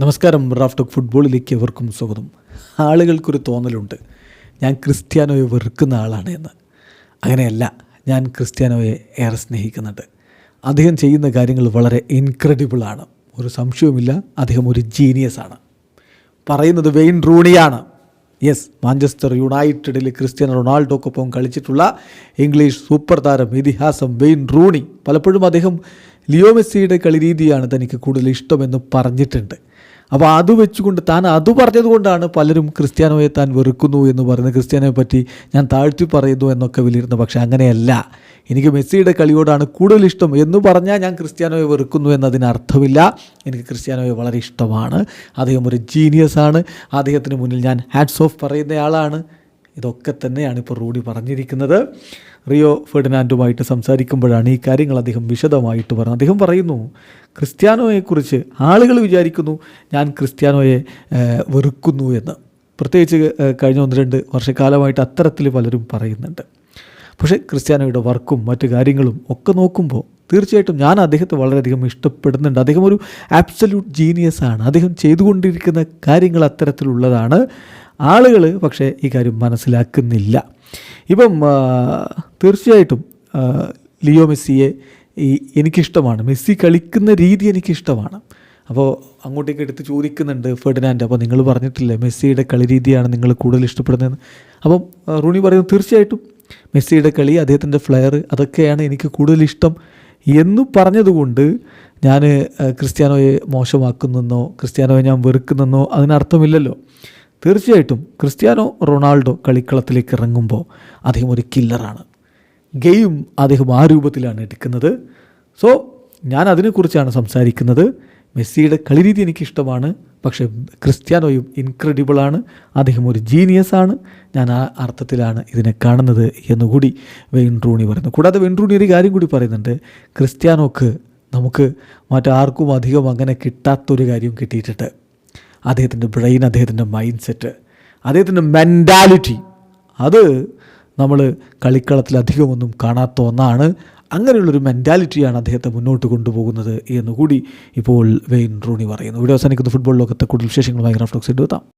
നമസ്കാരം റാഫ് റാഫ്റ്റോക്ക് ഫുട്ബോളിലേക്ക് എവർക്കും സ്വാഗതം. ആളുകൾക്കൊരു തോന്നലുണ്ട്. ഞാൻ ക്രിസ്ത്യാനോയെ വെറുക്കുന്ന ആളാണ് എന്ന്. അങ്ങനെയല്ല ഞാൻ ക്രിസ്ത്യാനോയെ ഏറെ സ്നേഹിക്കുന്നുണ്ട്. അദ്ദേഹം ചെയ്യുന്ന കാര്യങ്ങൾ വളരെ ഇൻക്രെഡിബിളാണ് ഒരു സംശയവുമില്ല അദ്ദേഹം ഒരു ജീനിയസ് ആണ്. പറയുന്നത് വെയിൻ റൂണിയാണ്. യെസ് മാഞ്ചസ്റ്റർ യുണൈറ്റഡിൽ ക്രിസ്ത്യാനോ റൊണാൾഡോക്കൊപ്പം കളിച്ചിട്ടുള്ള ഇംഗ്ലീഷ് സൂപ്പർ താരം ഇതിഹാസം വെയിൻ റൂണി. പലപ്പോഴും അദ്ദേഹം ലിയോ മെസ്സിയുടെ കളി രീതിയാണ് തനിക്ക് കൂടുതൽ ഇഷ്ടമെന്ന് പറഞ്ഞിട്ടുണ്ട്. അപ്പോൾ അത് വെച്ചുകൊണ്ട് താൻ അത് പറഞ്ഞതുകൊണ്ടാണ് പലരും ക്രിസ്ത്യാനോയെ താൻ വെറുക്കുന്നു എന്ന് പറയുന്നത്. ക്രിസ്ത്യാനോയെ പറ്റി ഞാൻ താഴ്ത്തി പറയുന്നു എന്നൊക്കെ വിലയിരുന്നു പക്ഷേ അങ്ങനെയല്ല. എനിക്ക് മെസ്സിയുടെ കളിയോടാണ് കൂടുതൽ ഇഷ്ടം എന്ന് പറഞ്ഞാൽ ഞാൻ ക്രിസ്ത്യാനോയെ വെറുക്കുന്നു എന്നതിന് അർത്ഥമില്ല. എനിക്ക് ക്രിസ്ത്യാനോയെ വളരെ ഇഷ്ടമാണ്. അദ്ദേഹം ഒരു ജീനിയസ് ആണ്. അദ്ദേഹത്തിന് മുന്നിൽ ഞാൻ ഹാറ്റ്സ് ഓഫ് പറയുന്നയാളാണ്. ഇതൊക്കെ തന്നെയാണ് ഇപ്പോൾ റൂഡി പറഞ്ഞിരിക്കുന്നത്. റിയോ ഫെർഡിനാൻഡുമായിട്ട് സംസാരിക്കുമ്പോഴാണ് ഈ കാര്യങ്ങൾ അദ്ദേഹം വിശദമായിട്ട് പറഞ്ഞത്. അദ്ദേഹം പറയുന്നു ക്രിസ്ത്യാനോയെക്കുറിച്ച് ആളുകൾ വിചാരിക്കുന്നു ഞാൻ ക്രിസ്ത്യാനോയെ വെറുക്കുന്നു എന്ന്. പ്രത്യേകിച്ച് കഴിഞ്ഞ ഒന്ന് രണ്ട് വർഷക്കാലമായിട്ട് അത്തരത്തിൽ പലരും പറയുന്നുണ്ട്. പക്ഷേ ക്രിസ്ത്യാനോയുടെ വർക്കും മറ്റു കാര്യങ്ങളും ഒക്കെ നോക്കുമ്പോൾ തീർച്ചയായിട്ടും ഞാൻ അദ്ദേഹത്തെ വളരെയധികം ഇഷ്ടപ്പെടുന്നുണ്ട്. അദ്ദേഹം ഒരു ആബ്സല്യൂട്ട് ജീനിയസ് ആണ്. അദ്ദേഹം ചെയ്തുകൊണ്ടിരിക്കുന്ന കാര്യങ്ങൾ അത്തരത്തിലുള്ളതാണ്. ആളുകൾ പക്ഷേ ഈ കാര്യം മനസ്സിലാക്കുന്നില്ല. ഇപ്പം തീർച്ചയായിട്ടും ലിയോ മെസ്സിയെ ഈ എനിക്കിഷ്ടമാണ്. മെസ്സി കളിക്കുന്ന രീതി എനിക്കിഷ്ടമാണ്. അപ്പോൾ അങ്ങോട്ടേക്ക് എടുത്ത് ചോദിക്കുന്നുണ്ട് ഫെർഡിനാൻഡ് അപ്പോൾ നിങ്ങൾ പറഞ്ഞിട്ടില്ലേ മെസ്സിയുടെ കളി രീതിയാണ് നിങ്ങൾ കൂടുതൽ ഇഷ്ടപ്പെടുന്നതെന്ന്? അപ്പം റൂണി പറയുന്നത് തീർച്ചയായിട്ടും മെസ്സിയുടെ കളി അദ്ദേഹത്തിന്റെ ഫ്ലെയർ അതൊക്കെയാണ് എനിക്ക് കൂടുതൽ ഇഷ്ടം. എന്ന് പറഞ്ഞതുകൊണ്ട് ഞാൻ ക്രിസ്ത്യാനോയെ മോശമാക്കുന്നെന്നോ ക്രിസ്ത്യാനോയെ ഞാൻ വെറുക്കുന്നെന്നോ അതിനർത്ഥമില്ലല്ലോ. തീർച്ചയായിട്ടും ക്രിസ്ത്യാനോ റൊണാൾഡോ കളിക്കളത്തിലേക്ക് ഇറങ്ങുമ്പോൾ അദ്ദേഹം ഒരു കില്ലറാണ് ഗെയിം അദ്ദേഹം ആ രൂപത്തിലാണ് എടുക്കുന്നത്. സോ ഞാൻ അതിനെക്കുറിച്ചാണ് സംസാരിക്കുന്നത്. മെസ്സിയുടെ കളിരീതി എനിക്കിഷ്ടമാണ്. പക്ഷേ ക്രിസ്ത്യാനോയും ഇൻക്രെഡിബിളാണ്. അദ്ദേഹം ഒരു ജീനിയസാണ്. ഞാൻ ആ അർത്ഥത്തിലാണ് ഇതിനെ കാണുന്നത് എന്നുകൂടി വെയിൻ റൂണി പറയുന്നു. കൂടാതെ വെയിൻ റൂണി ഒരു കാര്യം കൂടി പറയുന്നുണ്ട്. ക്രിസ്ത്യാനോക്ക് നമുക്ക് മറ്റാർക്കും അധികം അങ്ങനെ കിട്ടാത്തൊരു കാര്യം കിട്ടിയിട്ടുണ്ട്. അദ്ദേഹത്തിന്റെ ബ്രെയിൻ അദ്ദേഹത്തിന്റെ മൈൻഡ് സെറ്റ് അദ്ദേഹത്തിന്റെ മെന്റാലിറ്റി. അത് നമ്മൾ കളിക്കളത്തിൽ അധികമൊന്നും കാണാത്ത ഒന്നാണ്. അങ്ങനെയുള്ളൊരു മെന്റാലിറ്റിയാണ് അദ്ദേഹത്തെ മുന്നോട്ട് കൊണ്ടുപോകുന്നത് എന്നുകൂടി ഇപ്പോൾ വെയിൻ റൂണി പറയുന്നു. ഇവിടെ അവസാനിക്കുന്ന. ഫുട്ബോൾ ലോകത്തെ കൂടുതൽ വിശേഷങ്ങളുമായി ഗ്രാഫ്റ്റോക്സ് എടുത്താം